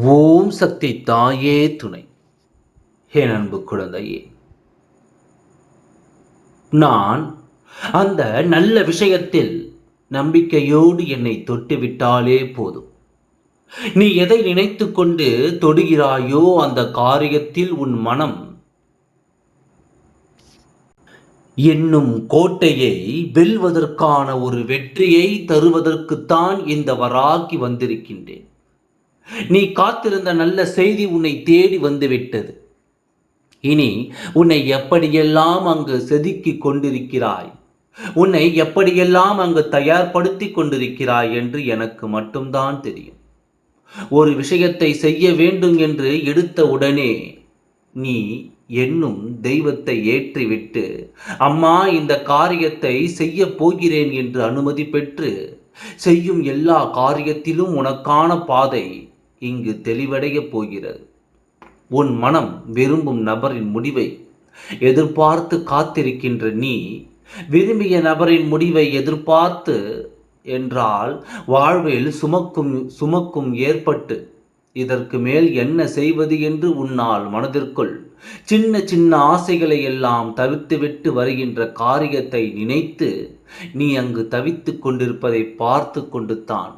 ஓம் சக்தி தாயே துணை. ஹே அன்பு குழந்தையே நான் அந்த நல்ல விஷயத்தில் நம்பிக்கையோடு என்னை தொட்டுவிட்டாலே போதும். நீ எதை நினைத்து கொண்டு தொடுகிறாயோ அந்த காரியத்தில் உன் மனம் என்னும் கோட்டையை வெல்வதற்கான ஒரு வெற்றியை தருவதற்குத்தான் இந்த வராகி வந்திருக்கின்றேன். நீ காத்திருந்த நல்ல செய்தி உன்னை தேடி வந்துவிட்டது. இனி உன்னை எப்படியெல்லாம் அங்கு செதுக்கிக் கொண்டிருக்கிறாய்? உன்னை எப்படியெல்லாம் அங்கு தயார்படுத்தி கொண்டிருக்கிறாய் என்று எனக்கு மட்டும்தான் தெரியும். ஒரு விஷயத்தை செய்ய வேண்டும் என்று எடுத்த உடனே நீ என்னும் தெய்வத்தை ஏற்றிவிட்டு அம்மா இந்த காரியத்தை செய்ய போகிறேன் என்று அனுமதி பெற்று செய்யும் எல்லா காரியத்திலும் உனக்கான பாதை இங்கு தெளிவடையப் போகிறது. உன் மனம் விரும்பும் நபரின் முடிவை எதிர்பார்த்து காத்திருக்கின்ற நீ விரும்பிய நபரின் முடிவை எதிர்பார்த்து என்றால் வாழ்வில் சுமக்கும் சுமக்கும் ஏற்பட்டு இதற்கு மேல் என்ன செய்வது என்று உன்னால் மனதிற்குள் சின்ன சின்ன ஆசைகளை எல்லாம் தவிர்த்துவிட்டு வருகின்ற காரியத்தை நினைத்து நீ அங்கு தவித்துக் கொண்டிருப்பதை பார்த்து கொண்டு தான்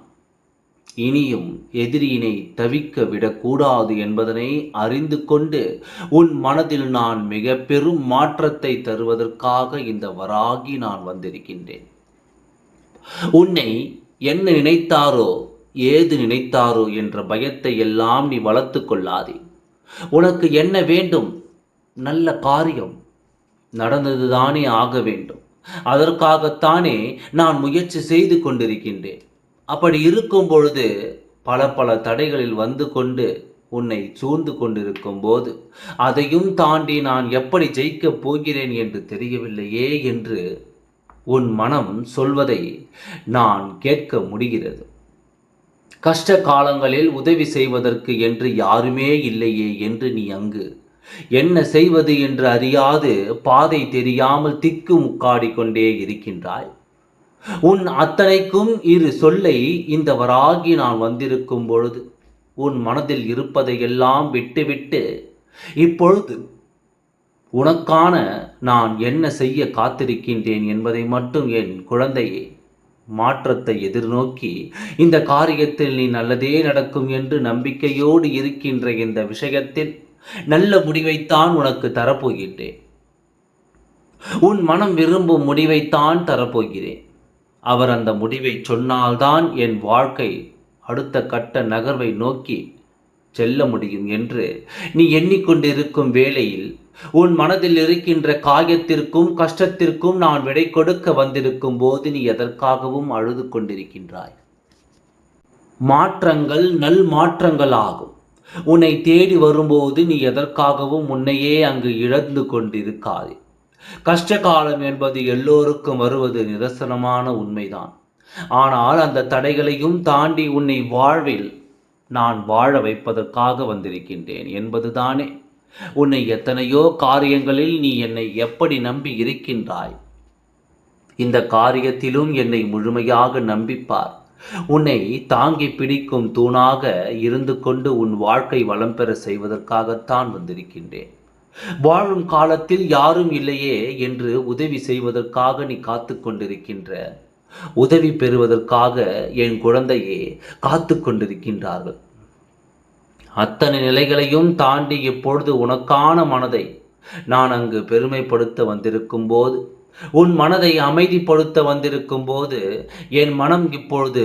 இனியும் எதிரியினை தவிக்க விடக்கூடாது என்பதனை அறிந்து கொண்டு உன் மனதில் நான் மிக பெரும் மாற்றத்தை தருவதற்காக இந்த வராகி நான் வந்திருக்கின்றேன். உன்னை என்ன நினைத்தாரோ ஏது நினைத்தாரோ என்ற பயத்தை எல்லாம் நீ வளர்த்து கொள்ளாதே. உனக்கு என்ன வேண்டும்? நல்ல காரியம். நடந்ததுதானே ஆக வேண்டும். அதற்காகத்தானே நான் முயற்சி செய்து கொண்டிருக்கின்றேன். அப்படி இருக்கும் பொழுது பல பல தடைகளில் வந்து கொண்டு உன்னை சூழ்ந்து கொண்டிருக்கும் போது அதையும் தாண்டி நான் எப்படி ஜெயிக்கப் போகிறேன் என்று தெரியவில்லையே என்று உன் மனம் சொல்வதை நான் கேட்க முடிகிறது. கஷ்ட காலங்களில் உதவி செய்வதற்கு என்று யாருமே இல்லையே என்று நீ அங்கு என்ன செய்வது என்று அறியாது பாதை தெரியாமல் திக்கு முக்காடி கொண்டே இருக்கின்றாய். உன் அத்தனைக்கும் இரு சொல்லை இந்த வராகி நான் வந்திருக்கும் பொழுது உன் மனதில் இருப்பதையெல்லாம் விட்டுவிட்டு இப்பொழுது உனக்கான நான் என்ன செய்ய காத்திருக்கின்றேன் என்பதை மட்டும் என் குழந்தையே மாற்றத்தை எதிர்நோக்கி இந்த காரியத்தில் நீ நல்லதே நடக்கும் என்று நம்பிக்கையோடு இருக்கின்ற இந்த விஷயத்தில் நல்ல முடிவைத்தான் உனக்கு தரப்போகின்றேன். உன் மனம் விரும்பும் முடிவைத்தான் தரப்போகிறேன். அவர் அந்த முடிவை சொன்னால்தான் என் வாழ்க்கை அடுத்த கட்ட நகர்வை நோக்கி செல்ல முடியும் என்று. நீ எண்ணிக்கொண்டிருக்கும் வேளையில் உன் மனதில் இருக்கின்ற காயத்திற்கும் கஷ்டத்திற்கும் நான் விடை கொடுக்க வந்திருக்கும் போது நீ எதற்காகவும் அழுது கொண்டிருக்கின்றாய்? மாற்றங்கள் நல் மாற்றங்கள் ஆகும் உன்னை தேடி வரும்போது நீ எதற்காகவும் உன்னையே அங்கு இழந்து கொண்டிருக்காதே. கஷ்ட காலம் என்பது எல்லோருக்கும் வருவது நிதர்சனமான உண்மைதான். ஆனால் அந்த தடைகளையும் தாண்டி உன்னை வாழ்வில் நான் வாழ வைப்பதற்காக வந்திருக்கின்றேன் என்பதுதானே. உன்னை எத்தனையோ காரியங்களில் நீ என்னை எப்படி நம்பி இருக்கின்றாய்? இந்த காரியத்திலும் என்னை முழுமையாக நம்பிப்பார். உன்னை தாங்கி பிடிக்கும் தூணாக இருந்து கொண்டு உன் வாழ்க்கை வளம் பெற செய்வதற்காகத்தான் வந்திருக்கின்றேன். வாழும் காலத்தில் யாரும் இல்லையே என்று உதவி செய்வதற்காக நீ காத்து கொண்டிருக்கின்ற உதவி பெறுவதற்காக என் குழந்தையே காத்து கொண்டிருக்கின்றார்கள். அத்தனை நிலைகளையும் தாண்டி இப்பொழுது உனக்கான மனதை நான் அங்கு பெருமைப்படுத்த வந்திருக்கும் போது உன் மனதை அமைதிப்படுத்த வந்திருக்கும் போது என் மனம் இப்பொழுது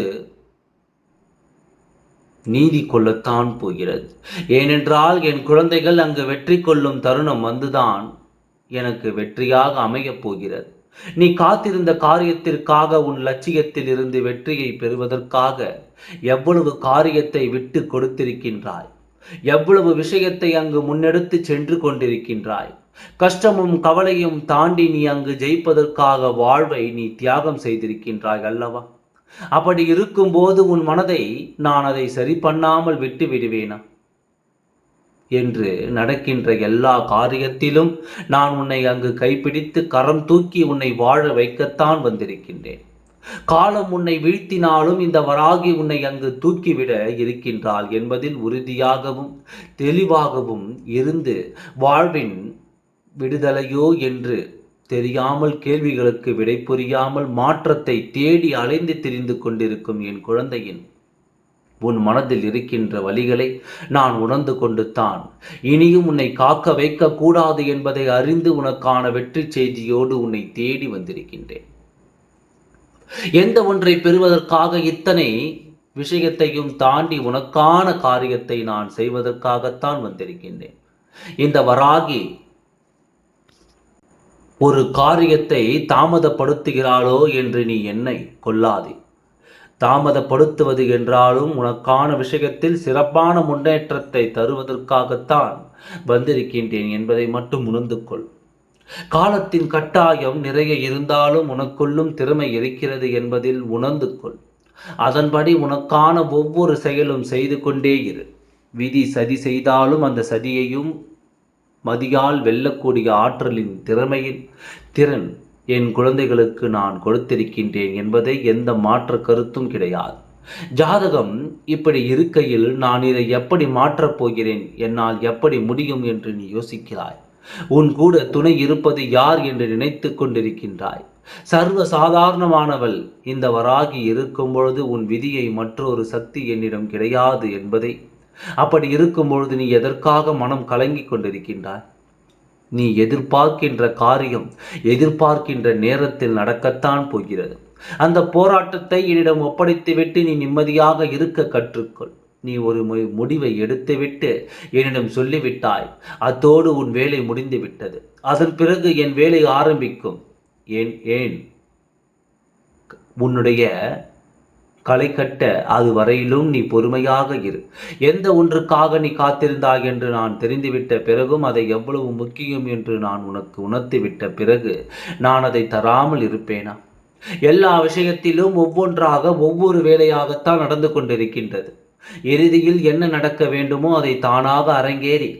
நீதி கொள்ளத்தான் போகிறது. ஏனென்றால் என் குழந்தைகள் அங்கு வெற்றி கொள்ளும் தருணம் வந்துதான் எனக்கு வெற்றியாக அமையப் போகிறது. நீ காத்திருந்த காரியத்திற்காக உன் லட்சியத்தில் இருந்து வெற்றியை பெறுவதற்காக எவ்வளவு காரியத்தை விட்டு கொடுத்திருக்கின்றாய்? எவ்வளவு விஷயத்தை அங்கு முன்னெடுத்து சென்று கொண்டிருக்கின்றாய்? கஷ்டமும் கவலையும் தாண்டி நீ அங்கு ஜெயிப்பதற்காக வாழ்வை நீ தியாகம் செய்திருக்கின்றாய் அல்லவா? அப்படி இருக்கும்போது உன் மனதை நான் அதை சரி பண்ணாமல் விட்டு விடுவேனா? என்று நடக்கின்ற எல்லா காரியத்திலும் நான் உன்னை அங்கு கைப்பிடித்து கரம் தூக்கி உன்னை வாழ வைக்கத்தான் வந்திருக்கின்றேன். காலம் உன்னை வீழ்த்தினாலும் இந்த வராகி உன்னை அங்கு தூக்கிவிட இருக்கின்றாள் என்பதில் உறுதியாகவும் தெளிவாகவும் இருந்து வாழ்வின் விடுதலையோ என்று தெரியாமல் கேள்விகளுக்கு விடை புரியாமல் மாற்றத்தை தேடி அலைந்து திரிந்து கொண்டிருக்கும் என் குழந்தையின் உன் மனதில் இருக்கின்ற வழிகளை நான் உணர்ந்து கொண்டு தான் இனியும் உன்னை காக்க வைக்க கூடாது என்பதை அறிந்து உனக்கான வெற்றி செய்தியோடு உன்னை தேடி வந்திருக்கின்றேன். எந்த ஒன்றை பெறுவதற்காக இத்தனை விஷயத்தையும் தாண்டி உனக்கான காரியத்தை நான் செய்வதற்காகத்தான் வந்திருக்கின்றேன். இந்த வராகி ஒரு காரியத்தை தாமதப்படுத்துகிறாளோ என்று நீ என்னை கொல்லாதே. தாமதப்படுத்துவது என்றாலும் உனக்கான விஷயத்தில் சிறப்பான முன்னேற்றத்தை தருவதற்காகத்தான் வந்திருக்கின்றேன் என்பதை மட்டும் உணர்ந்து கொள். காலத்தின் கட்டாயம் நிறைய இருந்தாலும் உனக்குள்ளும் திறமை இருக்கிறது என்பதில் உணர்ந்து கொள். அதன்படி உனக்கான ஒவ்வொரு செயலும் செய்து கொண்டே இரு. விதி சதி செய்தாலும் அந்த சதியையும் மதியால் வெல்லக்கூடிய ஆற்றலின் திறமையின் திறன் என் குழந்தைகளுக்கு நான் கொடுத்திருக்கின்றேன் என்பதை எந்த மாற்று கருத்தும் கிடையாது. ஜாதகம் இப்படி இருக்கையில் நான் இதை எப்படி மாற்றப் போகிறேன்? என்னால் எப்படி முடியும் என்று நீ யோசிக்கிறாய். உன் கூட துணை இருப்பது யார் என்று நினைத்து கொண்டிருக்கின்றாய். சர்வ சாதாரணமானவள் இந்த வராகி இருக்கும் பொழுது உன் விதியை மற்றொரு சக்தி என்னிடம் கிடையாது என்பதை அப்படி இருக்கும் பொழுது நீ எதற்காக மனம் கலங்கிக் கொண்டிருக்கின்றாய்? நீ எதிர்பார்க்கின்ற காரியம் எதிர்பார்க்கின்ற நேரத்தில் நடக்கத்தான் போகிறது. அந்த போராட்டத்தை என்னிடம் ஒப்படைத்துவிட்டு நீ நிம்மதியாக இருக்க கற்றுக்கொள். நீ ஒரு முடிவை எடுத்துவிட்டு என்னிடம் சொல்லிவிட்டாய் அத்தோடு உன் வேலை முடிந்துவிட்டது. அதன் பிறகு என் வேலை ஆரம்பிக்கும். ஏன் ஏன்? உன்னுடைய களை கட்ட அது வரையிலும் நீ பொறுமையாக இரு. எந்த ஒன்றுக்காக நீ காத்திருந்தாய் என்று நான் தெரிந்துவிட்ட பிறகும் அதை எவ்வளவு முக்கியம் என்று நான் உனக்கு உணர்த்திவிட்ட பிறகு நான் அதை தராமல் இருப்பேனா? எல்லா விஷயத்திலும் ஒவ்வொன்றாக ஒவ்வொரு வேலையாகத்தான் நடந்து கொண்டிருக்கின்றது. இறுதியில் என்ன நடக்க வேண்டுமோ அதை தானாக அரங்கேறி.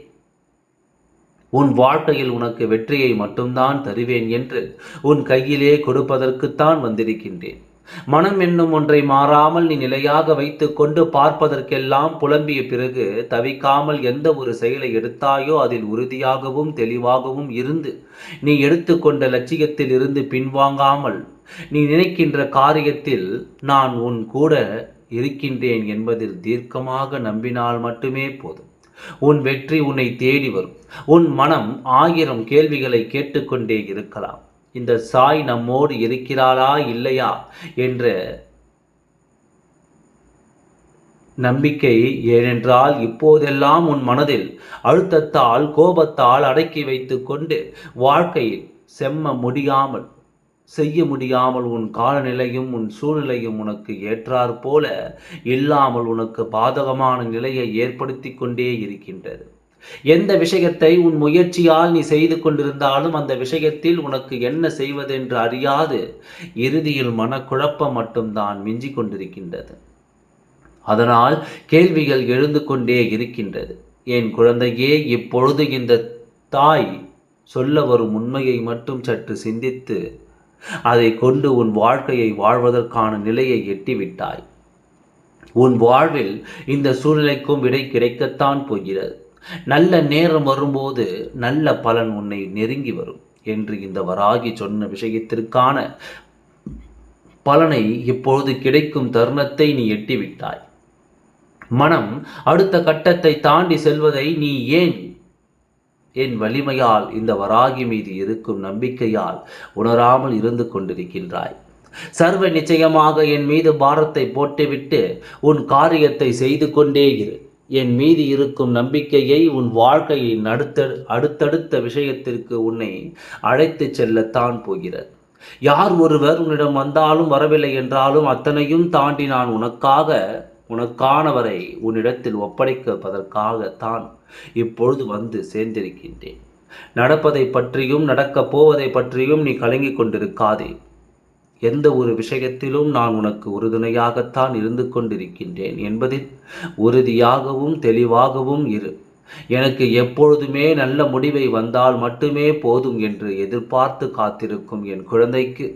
உன் வாழ்க்கையில் உனக்கு வெற்றியை மட்டும்தான் தருவேன் என்று உன் கையிலே கொடுப்பதற்குத்தான் வந்திருக்கின்றேன். மனம் என்னும் ஒன்றை மாறாமல் நீ நிலையாக வைத்துக்கொண்டு பார்ப்பதற்கெல்லாம் புலம்பிய பிறகு தவிக்காமல் எந்த ஒரு செயலை எடுத்தாயோ அதில் உறுதியாகவும் தெளிவாகவும் இருந்து நீ எடுத்துக்கொண்ட லட்சியத்தில் இருந்து பின்வாங்காமல் நீ நினைக்கின்ற காரியத்தில் நான் உன் கூட இருக்கின்றேன் என்பதில் தீர்க்கமாக நம்பினால் மட்டுமே போதும். உன் வெற்றி உன்னை தேடி வரும். உன் மனம் ஆயிரம் கேள்விகளை கேட்டுக்கொண்டே இருக்கலாம். இந்த சாய் நம்மோடு இருக்கிறாளா இல்லையா என்ற நம்பிக்கை ஏனென்றால் இப்போதெல்லாம் உன் மனதில் அழுத்தத்தால் கோபத்தால் அடக்கி வைத்து கொண்டு வாழ்க்கையில் செம்ம முடியாமல் செய்ய முடியாமல் உன் காலநிலையும் உன் சூழ்நிலையும் உனக்கு ஏற்றாற்போல இல்லாமல் உனக்கு பாதகமான நிலையை ஏற்படுத்தி கொண்டே இருக்கின்றது. எந்த விஷயத்தை உன் முயற்சியால் நீ செய்து கொண்டிருந்தாலும் அந்த விஷயத்தில் உனக்கு என்ன செய்வதென்று அறியாது. இறுதியில் மனக்குழப்பம் மட்டும்தான் மிஞ்சி கொண்டிருக்கின்றது. அதனால் கேள்விகள் எழுந்து கொண்டே இருக்கின்றது. என் குழந்தையே இப்பொழுது இந்த தாய் சொல்ல வரும் உண்மையை மட்டும் சற்று சிந்தித்து அதை கொண்டு உன் வாழ்க்கையை வாழ்வதற்கான நிலையை எட்டிவிட்டாய். உன் வாழ்வில் இந்த சூழ்நிலைக்கும் விடை கிடைக்கத்தான் போகிறது. நல்ல நேரம் வரும்போது நல்ல பலன் உன்னை நெருங்கி வரும் என்று இந்த வராகி சொன்ன விஷயத்திற்கான பலனை இப்பொழுது கிடைக்கும் தருணத்தை நீ எட்டிவிட்டாய். மனம் அடுத்த கட்டத்தை தாண்டி செல்வதை நீ ஏன் என் வலிமையால் இந்த வராகி மீது இருக்கும் நம்பிக்கையால் உணராமல் இருந்து கொண்டிருக்கின்றாய்? சர்வ நிச்சயமாக என் மீது பாரத்தை போட்டுவிட்டு உன் காரியத்தை செய்து கொண்டே இரு. என் மீது இருக்கும் நம்பிக்கையை உன் வாழ்க்கையை நடுத்த அடுத்தடுத்த விஷயத்திற்கு உன்னை அழைத்து செல்லத்தான் போகிறது. யார் ஒருவர் உன்னிடம் வந்தாலும் வரவில்லை என்றாலும் அத்தனையும் தாண்டி நான் உனக்காக உனக்கானவரை உன்னிடத்தில் ஒப்படைப்பதற்காகத்தான் இப்பொழுது வந்து சேர்ந்திருக்கின்றேன். நடப்பதை பற்றியும் நடக்கப் போவதை பற்றியும் நீ கலங்கிக் கொண்டிருக்காதே. எந்த ஒரு விஷயத்திலும் நான் உனக்கு உறுதுணையாகத்தான் இருந்து கொண்டிருக்கின்றேன் என்பதில் உறுதியாகவும் தெளிவாகவும் இரு. எனக்கு எப்பொழுதுமே நல்ல முடிவை வந்தால் மட்டுமே போதும் என்று எதிர்பார்த்து காத்திருக்கும் என் குழந்தைக்கு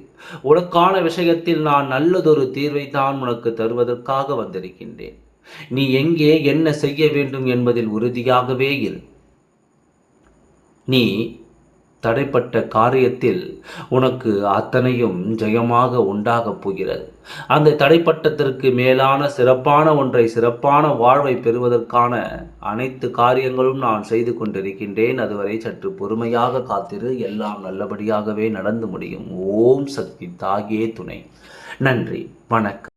உனக்கான விஷயத்தில் நான் நல்லதொரு தீர்வை தான் உனக்கு தருவதற்காக வந்திருக்கின்றேன். நீ எங்கே என்ன செய்ய வேண்டும் என்பதில் உறுதியாகவே இரு. நீ தடைப்பட்ட காரியத்தில் உனக்கு அத்தனையும் ஜெயமாக உண்டாகப் போகிறது. அந்த தடைப்பட்டத்திற்கு மேலான சிறப்பான ஒன்றை சிறப்பான வாழ்வை பெறுவதற்கான அனைத்து காரியங்களும் நான் செய்து கொண்டிருக்கின்றேன். அதுவரை சற்று பொறுமையாக காத்திரு. எல்லாம் நல்லபடியாகவே நடந்து முடியும். ஓம் சக்தி தாயே துணை. நன்றி. வணக்கம்.